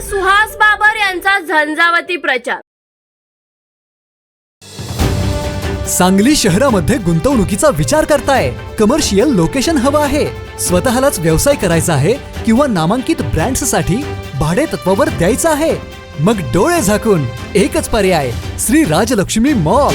सुहास बाबर यांचा झंझावती प्रचार. सांगली शहरामध्ये गुंतवणुकीचा विचार करताय. कमर्शियल लोकेशन हवं आहे. स्वतःलाच व्यवसाय करायचा आहे किंवा नामांकित ब्रँड्ससाठी भाडे तत्वावर द्यायचं आहे. मग डोळे झाकून एकच पर्याय श्री राजलक्ष्मी मॉल.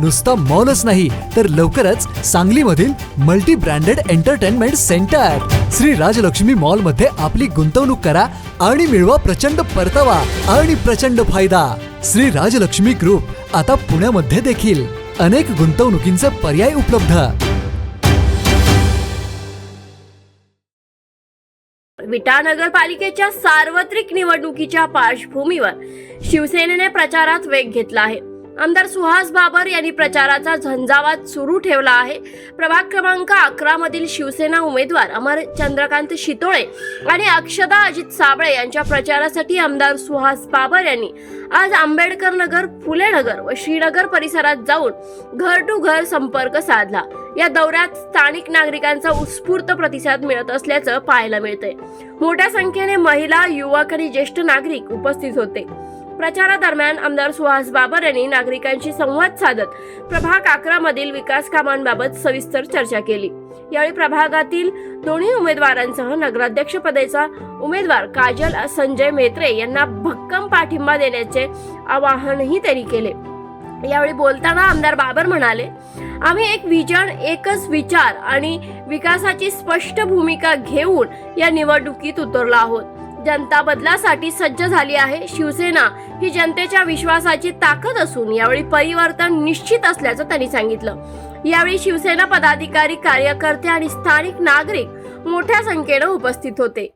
नुसता मॉलच नाही तर लवकरच सांगलीमधील multi branded entertainment centre Shri Rajalakshmi मॉलमध्ये आपली गुंतवणूक करा आणि मिळवा प्रचंड परतावा आणि प्रचंड फायदा. श्री राजलक्ष्मी ग्रुप आता पुण्यामध्ये देखील अनेक गुंतवणुकींचे पर्याय उपलब्ध. विटा नगरपालिकेच्या सार्वत्रिक निवडणुकीच्या पार्श्वभूमीवर शिवसेनेने प्रचारात वेग घेतला आहे. आमदार सुहास बाबर यांनी प्रचाराचा झंझावात सुरू ठेवला आहे. प्रभाग क्रमांक अकरा मधील शिवसेना उमेदवार अमर चंद्रकांत शितोळे आणि अक्षदा अजित साबळे यांच्या प्रचारासाठी आमदार सुहास बाबर यांनी आज आंबेडकर नगर फुले नगर व श्रीनगर परिसरात जाऊन घर टू घर संपर्क साधला. या दौऱ्यात स्थानिक नागरिकांचा उत्स्फूर्त प्रतिसाद मिळत असल्याचं पाहायला मिळतंय. मोठ्या संख्येने महिला युवक आणि ज्येष्ठ नागरिक उपस्थित होते. प्रचारादरम्यान आमदार सुहास बाबर यांनी नागरिकांशी संवाद साधत प्रभाग अकरा मधील विकास कामांबाबत सविस्तर चर्चा केली. यावेळी प्रभागातील दोन्ही उमेदवारांसह नगराध्यक्षपदाचा उमेदवार काजल संजय मेत्रे यांना भक्कम पाठिंबा देण्याचे आवाहनही त्यांनी केले. यावेळी बोलताना आमदार बाबर म्हणाले आम्ही एक विजन एकच विचार आणि विकासाची स्पष्ट भूमिका घेऊन या निवडणुकीत उतरलो आहोत. जनता बदलासाठी सज्ज झाली आहे. शिवसेना ही जनतेच्या विश्वासाची ताकद असून यावेळी परिवर्तन निश्चित असल्याचं त्यांनी सांगितलं. यावेळी शिवसेना पदाधिकारी कार्यकर्ते आणि स्थानिक नागरिक मोठ्या संख्येनं उपस्थित होते.